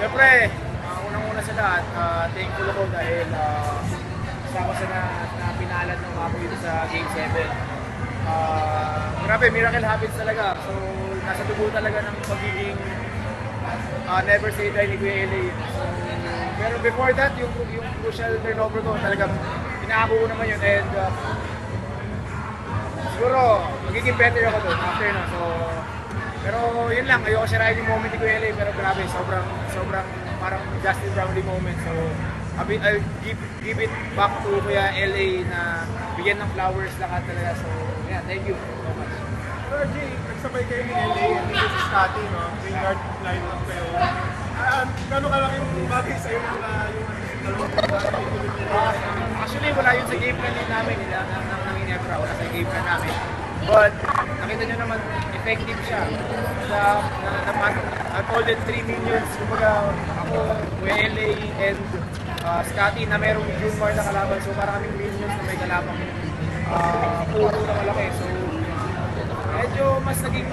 Siyempre, uh, unang-una sa lahat, uh, thankful ako dahil uh, kasama sa na, na pinalan ng mga dito sa Game 7. Uh, grabe, miracle happens talaga. So, nasa dugo talaga ng pagiging uh, never say die ni Kuya LA. So, pero before that, yung, yung crucial turnover ko, talagang inaako ko naman yun. And uh, siguro, magiging better ako doon after na. So, pero yun lang, ayoko sirahin yung moment ni Kuya LA, pero grabe, sobrang, sobrang parang Justin Brownlee moment. So, I'll, I'll give, give it back to Kuya LA na bigyan ng flowers lahat talaga. So, yeah, thank you so much. Sir Jay, nagsabay kayo ni LA at dito si Scotty, no? Wingard line up kayo. Ah, gano'n kalaki yung bagay sa'yo na uh, yung dalawang Uh, actually, wala yun sa game plan din namin, nila ng, ng, ng Ginebra, wala sa game plan namin. But, nakita nyo naman, effective siya. Sa, na, na, na, all the 3 minions, kumbaga, ako, LA, and uh, Scotty, na merong Junmar na kalaban. So, parang kaming minions na may kalabang uh, puno na malaki. So, medyo mas naging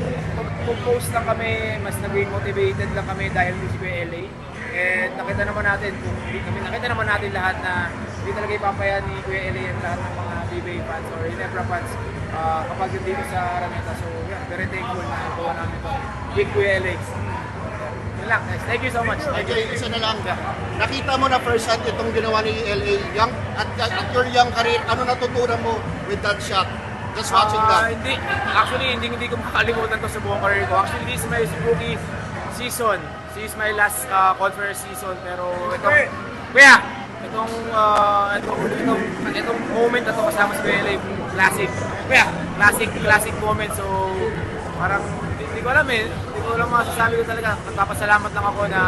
composed lang kami, mas naging motivated lang kami dahil Kuya LA. And nakita naman natin, kung kami, nakita naman natin lahat na hindi talaga ipapaya ni Kuya LA ang lahat ng mga BBA fans or Inebra fans ah, kapag dito sa Araneta. So, yeah, very thankful na nakuha namin ito. Big Kuya. Yun lang, guys. Thank you so much. Thank Okay, you. isa na lang. Nakita mo na first hand itong ginawa ni LA young, at, at your young career, ano natutunan mo with that shot? Just watching Ah, that. hindi, actually, hindi, hindi ko makakalimutan to sa buong career ko. Actually, this is my rookie season. This is my last uh, conference season. Pero itong, kuya, itong, uh, itong, itong, itong moment na to kasama sa LA, classic. Kuya, classic, classic moment. So, parang, hindi, ko alam eh. Hindi ko alam masasabi ko talaga. Nagpapasalamat lang ako na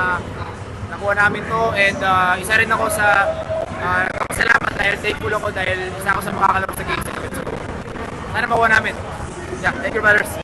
nakuha namin to and uh, isa rin ako sa uh, salamat dahil thankful ako dahil isa ako sa makakalaro sa game 7. So, sana makuha namin. Yeah, thank you brothers.